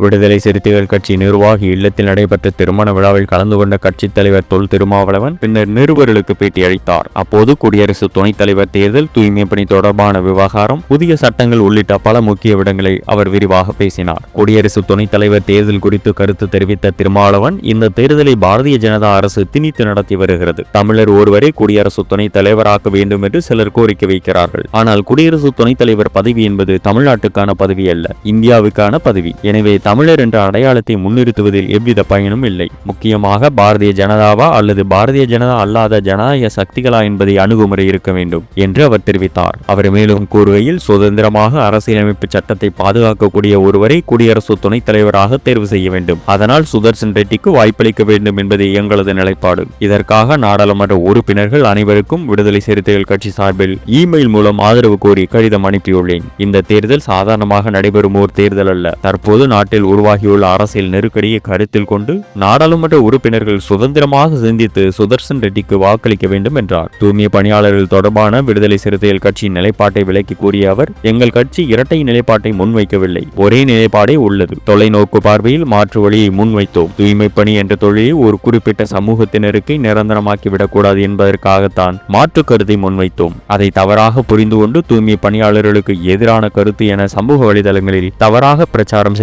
விடுதலை சிறுத்தைகள் கட்சி நிர்வாகி இல்லத்தில் நடைபெற்ற திருமண விழாவில் கலந்து கொண்ட கட்சித் தலைவர் தொல் திருமாவளவன் பின்னர் நிருபர்களுக்கு பேட்டியளித்தார் அப்போது குடியரசு துணைத் தலைவர் தேர்தல் தூய்மை பணி தொடர்பான விவகாரம் புதிய சட்டங்கள் உள்ளிட்ட பல முக்கிய விடங்களை அவர் விரிவாக பேசினார். குடியரசு துணைத் தலைவர் தேர்தல் குறித்து கருத்து தெரிவித்த திருமாவளவன் இந்த தேர்தலை பாரதிய ஜனதா அரசு திணித்து நடத்தி வருகிறது. தமிழர் ஒருவரை குடியரசு துணைத் தலைவராக்க வேண்டும் என்று சிலர் கோரிக்கை வைக்கிறார்கள். ஆனால் குடியரசு துணைத் தலைவர் பதவி என்பது தமிழ்நாட்டுக்கான பதவி அல்ல இந்தியாவுக்கான பதவி. எனவே தமிழர் என்ற அடையாளத்தை முன்னிறுத்துவதில் எவ்வித பயனும் இல்லை. முக்கியமாக பாரதிய ஜனதாவா அல்லது பாரதிய ஜனதா அல்லாத ஜனநாயக சக்திகளா என்பதை அணுகுமுறை இருக்க வேண்டும் என்று அவர் தெரிவித்தார். அவர் மேலும் கூறுகையில் சுதந்திரமாக அரசியலமைப்பு சட்டத்தை பாதுகாக்கக்கூடிய ஒருவரை குடியரசு துணைத் தலைவராக தேர்வு செய்ய வேண்டும். அதனால் சுதர்சன் ரெட்டிக்கு வாய்ப்பளிக்க வேண்டும் என்பதே எங்களது நிலைப்பாடு. இதற்காக நாடாளுமன்ற உறுப்பினர்கள் அனைவருக்கும் விடுதலை சிறுத்தைகள் கட்சி சார்பில் இமெயில் மூலம் ஆதரவு கோரி கடிதம் அனுப்பியுள்ளேன். இந்த தேர்தல் சாதாரணமாக நடைபெறும் ஓர் தேர்தல் அல்ல. தற்போது நாட்டில் உருவாகியுள்ள அரசியல் நெருக்கடியை கருத்தில் கொண்டு நாடாளுமன்ற உறுப்பினர்கள் சுதந்திரமாக சிந்தித்து சுதர்சன் ரெட்டிக்கு வாக்களிக்க வேண்டும் என்றார். தூய்மை பணியாளர்கள் தொடர்பான விடுதலை சிறுத்தைகள் கட்சியின் நிலைப்பாட்டை விளக்கி கூறிய அவர் எங்கள் கட்சி இரட்டை நிலைப்பாட்டை முன்வைக்கவில்லை ஒரே நிலைப்பாடே உள்ளது. தொலைநோக்கு பார்வையில் மாற்று வழியை முன்வைத்தோம். தூய்மை பணி என்ற தொழிலை ஒரு குறிப்பிட்ட சமூகத்தினருக்கு நிரந்தரமாக்கி விடக்கூடாது என்பதற்காகத்தான் மாற்று கருத்தை முன்வைத்தோம். அதை தவறாக புரிந்து கொண்டு தூய்மை பணியாளர்களுக்கு எதிரான கருத்து என சமூக வலைதளங்களில் தவறாக பிரச்சாரம்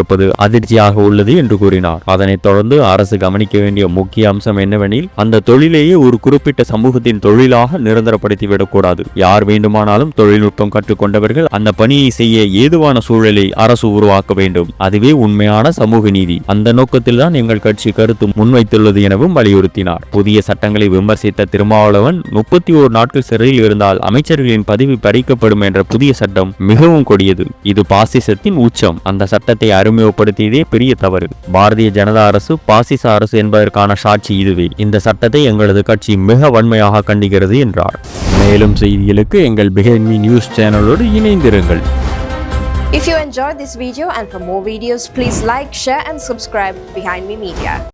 செய்யப்பட்டிருப்பது அதிர்ச்சியாக உள்ளது என்று கூறினார். அதனைத் தொடர்ந்து அரசு கவனிக்க வேண்டிய முக்கிய அம்சம் என்னவெனில் அந்த தொழிலையே ஒரு குறிப்பிட்ட சமூகத்தின் தொழிலாக நிரந்தரப்படுத்திவிடக்கூடாது யார் வேண்டுமானாலும் தொழில்நுட்பம் கற்றுக்கொண்டவர்கள் அந்த பணியை செய்ய ஏதுவான சூழலை அரசு உருவாக்க வேண்டும். அதுவே உண்மையான சமூக நீதி. அந்த நோக்கத்தில் தான் எங்கள் கட்சி கருத்து முன்வைத்துள்ளது எனவும் வலியுறுத்தினார். புதிய சட்டங்களை விமர்சித்த திருமாவளவன் முப்பத்தி ஓரு நாட்கள் சிறையில் இருந்தால் அமைச்சர்களின் பதவி பறிக்கப்படும் என்ற புதிய சட்டம் மிகவும் கொடியது. இது பாசிசத்தின் உச்சம். அந்த சட்டத்தை அறிமுகப்படுத்தியதே பெரிய தவறு. பாரதிய ஜனதா அரசு பாசிச அரசு என்பதற்கான சாட்சி இதுவே. இந்த சட்டத்தை எங்களது கட்சி மிக வன்மையாக கண்டிக்கிறது என்றார். மேலும் செய்திகளுக்கு எங்கள் பிஹென்மி நியூஸ் சேனலோடு இணைந்திருங்கள். If you enjoyed this video and for more videos, please like, share and subscribe Behind Me Media.